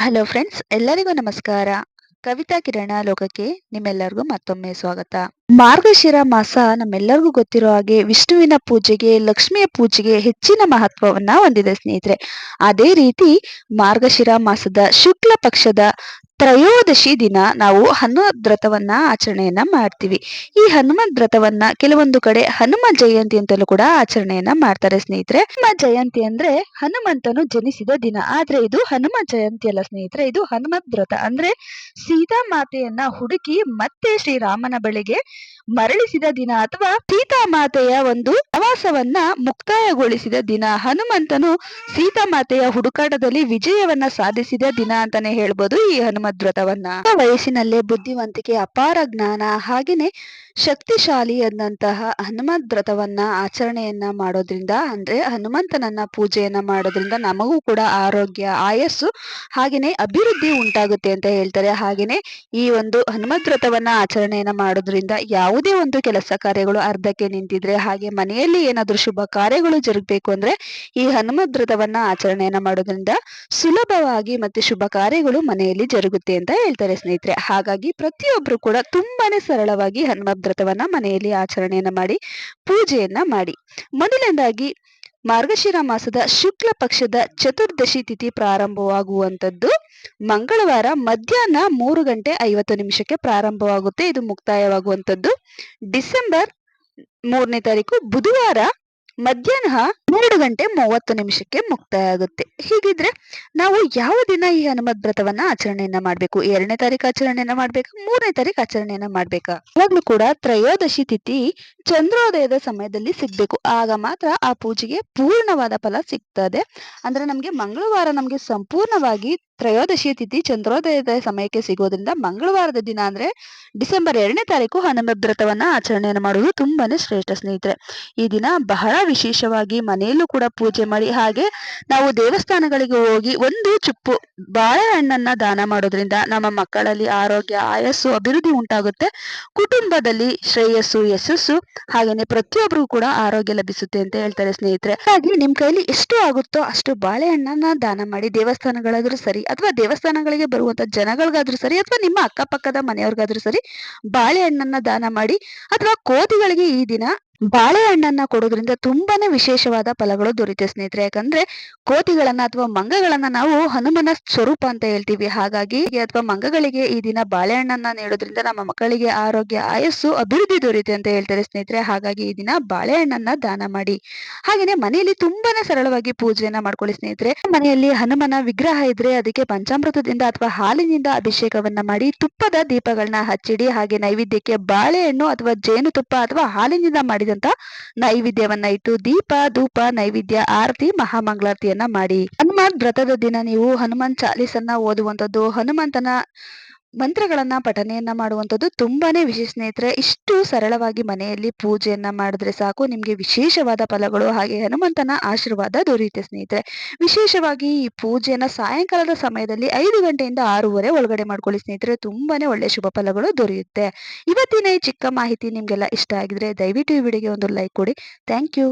Hello friends ಎಲ್ಲರಿಗೂ ನಮಸ್ಕಾರ. ಕವಿತಾ ಕಿರಣ ಲೋಕಕ್ಕೆ ನಿಮ್ಮೆಲ್ಲರಿಗೂ ಮತ್ತೊಮ್ಮೆ ಸ್ವಾಗತ. ಮಾರ್ಗಶಿರ ಮಾಸ ನಮ್ಮೆಲ್ಲರಿಗೂ ಗೊತ್ತಿರೋ ಹಾಗೆ ವಿಷ್ಣುವಿನ ಪೂಜೆಗೆ, ಲಕ್ಷ್ಮಿಯ ಪೂಜೆಗೆ ಹೆಚ್ಚಿನ ಮಹತ್ವವನ್ನ ಹೊಂದಿದೆ ಸ್ನೇಹಿತರೆ. ಅದೇ ರೀತಿ ಮಾರ್ಗಶಿರ ಮಾಸದ ಶುಕ್ಲ ಪಕ್ಷದ ತ್ರಯೋದಶಿ ದಿನ ನಾವು ಹನುಮದ್ ವ್ರತವನ್ನ ಆಚರಣೆಯನ್ನ ಮಾಡ್ತೀವಿ. ಈ ಹನುಮದ್ ವ್ರತವನ್ನ ಕೆಲವೊಂದು ಕಡೆ ಹನುಮ ಜಯಂತಿ ಅಂತಲೂ ಕೂಡ ಆಚರಣೆಯನ್ನ ಮಾಡ್ತಾರೆ ಸ್ನೇಹಿತರೆ. ಹನುಮ ಜಯಂತಿ ಅಂದ್ರೆ ಹನುಮಂತನು ಜನಿಸಿದ ದಿನ. ಆದ್ರೆ ಇದು ಹನುಮ ಜಯಂತಿ ಅಲ್ಲ ಸ್ನೇಹಿತರೆ. ಇದು ಹನುಮದ್ ವ್ರತ ಅಂದ್ರೆ ಸೀತಾ ಮಾತೆಯನ್ನ ಹುಡುಕಿ ಮತ್ತೆ ಶ್ರೀರಾಮನ ಬಳಿಗೆ ಮರಳಿಸಿದ ದಿನ ಅಥವಾ ಸೀತಾ ಮಾತೆಯ ಒಂದು ಪ್ರವಾಸವನ್ನ ಮುಕ್ತಾಯಗೊಳಿಸಿದ ದಿನ. ಹನುಮಂತನು ಸೀತಾ ಮಾತೆಯ ಹುಡುಕಾಟದಲ್ಲಿ ವಿಜಯವನ್ನ ಸಾಧಿಸಿದ ದಿನ ಅಂತಾನೆ ಹೇಳ್ಬೋದು ಈ ಹನುಮದ್ ವ್ರತವನ್ನ ವಯಸ್ಸಿನಲ್ಲೇ ಬುದ್ಧಿವಂತಿಕೆ, ಅಪಾರ ಜ್ಞಾನ, ಹಾಗೇನೆ ಶಕ್ತಿಶಾಲಿ ಅನ್ನಂತಹ ಹನುಮದ್ ವ್ರತವನ್ನ ಆಚರಣೆಯನ್ನ ಮಾಡೋದ್ರಿಂದ, ಅಂದ್ರೆ ಹನುಮಂತನನ್ನ ಪೂಜೆಯನ್ನ ಮಾಡೋದ್ರಿಂದ ನಮಗೂ ಕೂಡ ಆರೋಗ್ಯ, ಆಯಸ್ಸು, ಹಾಗೇನೆ ಅಭಿವೃದ್ಧಿ ಉಂಟಾಗುತ್ತೆ ಅಂತ ಹೇಳ್ತಾರೆ. ಹಾಗೇನೆ ಈ ಒಂದು ಹನುಮದ್ ವ್ರತವನ್ನ ಆಚರಣೆಯನ್ನ ಮಾಡೋದ್ರಿಂದ ಯಾವುದೇ ಒಂದು ಕೆಲಸ ಕಾರ್ಯಗಳು ಅರ್ಧಕ್ಕೆ ನಿಂತಿದ್ರೆ, ಹಾಗೆ ಮನೆಯಲ್ಲಿ ಏನಾದರೂ ಶುಭ ಕಾರ್ಯಗಳು ಜರುಗಬೇಕು ಅಂದ್ರೆ ಈ ಹನುಮದ್ ವ್ರತವನ್ನ ಆಚರಣೆಯನ್ನ ಮಾಡೋದ್ರಿಂದ ಸುಲಭವಾಗಿ ಮತ್ತೆ ಶುಭ ಕಾರ್ಯಗಳು ಮನೆಯಲ್ಲಿ ಜರುಗುತ್ತೆ. ಅಂತ ಹೇಳ್ತಾರೆ ಸ್ನೇಹಿತರೆ. ಹಾಗಾಗಿ ಪ್ರತಿಯೊಬ್ರು ಕೂಡ ತುಂಬಾನೇ ಸರಳವಾಗಿ ಹನುಮದ್ ವ್ರತವನ್ನ ಮನೆಯಲ್ಲಿ ಆಚರಣೆಯನ್ನ ಮಾಡಿ, ಪೂಜೆಯನ್ನ ಮಾಡಿ. ಮೊದಲನೇದಾಗಿ ಮಾರ್ಗಶಿರ ಮಾಸದ ಶುಕ್ಲ ಪಕ್ಷದ ಚತುರ್ದಶಿ ತಿಥಿ ಪ್ರಾರಂಭವಾಗುವಂತದ್ದು ಮಂಗಳವಾರ ಮಧ್ಯಾಹ್ನ ಮೂರು ಗಂಟೆ ಐವತ್ತು ನಿಮಿಷಕ್ಕೆ ಪ್ರಾರಂಭವಾಗುತ್ತೆ. ಇದು ಮುಕ್ತಾಯವಾಗುವಂತದ್ದು ಡಿಸೆಂಬರ್ ಮೂರನೇ ತಾರೀಕು ಬುಧವಾರ ಮಧ್ಯಾಹ್ನ ಮೂರು ಗಂಟೆ ಮೂವತ್ತು ನಿಮಿಷಕ್ಕೆ ಮುಕ್ತಾಯ ಆಗುತ್ತೆ ಹೀಗಿದ್ರೆ ನಾವು ಯಾವ ದಿನ ಈ ಹನುಮದ್ ವ್ರತವನ್ನ ಆಚರಣೆಯನ್ನ ಮಾಡ್ಬೇಕು? ಎರಡನೇ ತಾರೀಕು ಆಚರಣೆಯನ್ನ ಮಾಡ್ಬೇಕಾ? ಮೂರನೇ ತಾರೀಕು ಆಚರಣೆಯನ್ನ ಮಾಡ್ಬೇಕಾ? ಯಾವಾಗ್ಲೂ ಕೂಡ ತ್ರಯೋದಶಿ ತಿಥಿ ಚಂದ್ರೋದಯದ ಸಮಯದಲ್ಲಿ ಸಿಗ್ಬೇಕು. ಆಗ ಮಾತ್ರ ಆ ಪೂಜೆಗೆ ಪೂರ್ಣವಾದ ಫಲ ಸಿಗ್ತದೆ. ಅಂದ್ರೆ ನಮ್ಗೆ ಮಂಗಳವಾರ ನಮ್ಗೆ ಸಂಪೂರ್ಣವಾಗಿ ತ್ರಯೋದಶಿ ತಿಥಿ ಚಂದ್ರೋದಯದ ಸಮಯಕ್ಕೆ ಸಿಗೋದ್ರಿಂದ ಮಂಗಳವಾರದ ದಿನ ಅಂದ್ರೆ ಡಿಸೆಂಬರ್ ಎರಡನೇ ತಾರೀಕು ಹನುಮದ್ ವ್ರತವನ್ನ ಆಚರಣೆಯನ್ನು ಮಾಡುವುದು ತುಂಬಾನೇ ಶ್ರೇಷ್ಠ ಸ್ನೇಹಿತರೆ. ಈ ದಿನ ಬಹಳ ವಿಶೇಷವಾಗಿ ಮನೆಯಲ್ಲೂ ಕೂಡ ಪೂಜೆ ಮಾಡಿ. ಹಾಗೆ ನಾವು ದೇವಸ್ಥಾನಗಳಿಗೆ ಹೋಗಿ ಒಂದು ಚುಪ್ಪು ಬಾಳೆಹಣ್ಣನ್ನ ದಾನ ಮಾಡೋದ್ರಿಂದ ನಮ್ಮ ಮಕ್ಕಳಲ್ಲಿ ಆರೋಗ್ಯ, ಆಯಸ್ಸು, ಅಭಿವೃದ್ಧಿ ಉಂಟಾಗುತ್ತೆ. ಕುಟುಂಬದಲ್ಲಿ ಶ್ರೇಯಸ್ಸು, ಯಶಸ್ಸು, ಹಾಗೇನೆ ಪ್ರತಿಯೊಬ್ಬರು ಕೂಡ ಆರೋಗ್ಯ ಲಭಿಸುತ್ತೆ ಅಂತ ಹೇಳ್ತಾರೆ ಸ್ನೇಹಿತರೆ. ಹಾಗೆ ನಿಮ್ ಕೈಲಿ ಎಷ್ಟು ಆಗುತ್ತೋ ಅಷ್ಟು ಬಾಳೆಹಣ್ಣನ್ನ ದಾನ ಮಾಡಿ ದೇವಸ್ಥಾನಗಳಾದ್ರೂ ಸರಿ ಅಥವಾ ದೇವಸ್ಥಾನಗಳಿಗೆ ಬರುವಂತ ಜನಗಳಿಗಾದ್ರೂ ಸರಿ ಅಥವಾ ನಿಮ್ಮ ಅಕ್ಕಪಕ್ಕದ ಮನೆಯವ್ರಿಗಾದ್ರೂ ಸರಿ ಬಾಳೆಹಣ್ಣನ್ನ ದಾನ ಮಾಡಿ ಅಥವಾ ಕೋತಿಗಳಿಗೆ ಈ ದಿನ ಬಾಳೆಹಣ್ಣನ್ನ ಕೊಡೋದ್ರಿಂದ ತುಂಬಾನೇ ವಿಶೇಷವಾದ ಫಲಗಳು ದೊರೆಯುತ್ತೆ ಸ್ನೇಹಿತರೆ. ಯಾಕಂದ್ರೆ ಕೋತಿಗಳನ್ನ ಅಥವಾ ಮಂಗಗಳನ್ನ ನಾವು ಹನುಮನ ಸ್ವರೂಪ ಅಂತ ಹೇಳ್ತೀವಿ. ಹಾಗಾಗಿ ಅಥವಾ ಮಂಗಗಳಿಗೆ ಈ ದಿನ ಬಾಳೆಹಣ್ಣನ್ನ ನೀಡೋದ್ರಿಂದ ನಮ್ಮ ಮಕ್ಕಳಿಗೆ ಆರೋಗ್ಯ, ಆಯಸ್ಸು, ಅಭಿವೃದ್ಧಿ ದೊರೆಯುತ್ತೆ ಅಂತ ಹೇಳ್ತಾರೆ ಸ್ನೇಹಿತರೆ. ಹಾಗಾಗಿ ಈ ದಿನ ಬಾಳೆಹಣ್ಣನ್ನ ದಾನ ಮಾಡಿ. ಹಾಗೇನೆ ಮನೆಯಲ್ಲಿ ತುಂಬಾನೇ ಸರಳವಾಗಿ ಪೂಜೆಯನ್ನ ಮಾಡ್ಕೊಳ್ಳಿ ಸ್ನೇಹಿತರೆ. ಮನೆಯಲ್ಲಿ ಹನುಮನ ವಿಗ್ರಹ ಇದ್ರೆ ಅದಕ್ಕೆ ಪಂಚಾಮೃತದಿಂದ ಅಥವಾ ಹಾಲಿನಿಂದ ಅಭಿಷೇಕವನ್ನ ಮಾಡಿ ತುಪ್ಪದ ದೀಪಗಳನ್ನ ಹಚ್ಚಿಡಿ. ಹಾಗೆ ನೈವೇದ್ಯಕ್ಕೆ ಬಾಳೆಹಣ್ಣು ಅಥವಾ ಜೇನುತುಪ್ಪ ಅಥವಾ ಹಾಲಿನಿಂದ ಮಾಡಿದಂತ ನೈವೇದ್ಯವನ್ನ ಇಟ್ಟು ದೀಪ, ಧೂಪ, ನೈವೇದ್ಯ, ಆರತಿ, ಮಹಾಮಂಗಳಾರತಿಯನ್ನ ಮಾಡಿ. ಹನುಮಾನ್ ವ್ರತದ ದಿನ ನೀವು ಹನುಮಾನ್ ಚಾಲೀಸನ್ನ ಓದುವಂತದ್ದು ಹನುಮಂತನ ಮಂತ್ರಗಳನ್ನ ಪಠನೆಯನ್ನ ಮಾಡುವಂಥದ್ದು ತುಂಬಾನೇ ವಿಶೇಷ ಸ್ನೇಹಿತರೆ. ಇಷ್ಟು ಸರಳವಾಗಿ ಮನೆಯಲ್ಲಿ ಪೂಜೆಯನ್ನ ಮಾಡಿದ್ರೆ ಸಾಕು. ನಿಮಗೆ ವಿಶೇಷವಾದ ಫಲಗಳು ಹಾಗೆ ಹನುಮಂತನ ಆಶೀರ್ವಾದ ದೊರೆಯುತ್ತೆ ಸ್ನೇಹಿತರೆ. ವಿಶೇಷವಾಗಿ ಈ ಪೂಜೆಯನ್ನ ಸಾಯಂಕಾಲದ ಸಮಯದಲ್ಲಿ ಐದು ಗಂಟೆಯಿಂದ ಆರೂವರೆ ಒಳಗಡೆ ಮಾಡ್ಕೊಳ್ಳಿ ಸ್ನೇಹಿತರೆ. ತುಂಬಾನೇ ಒಳ್ಳೆ ಶುಭ ಫಲಗಳು ದೊರೆಯುತ್ತೆ. ಇವತ್ತಿನ ಈ ಚಿಕ್ಕ ಮಾಹಿತಿ ನಿಮ್ಗೆಲ್ಲ ಇಷ್ಟ ಆಗಿದ್ರೆ ದಯವಿಟ್ಟು ಈ ವಿಡಿಯೋಗೆ ಒಂದು ಲೈಕ್ ಕೊಡಿ. Thank you.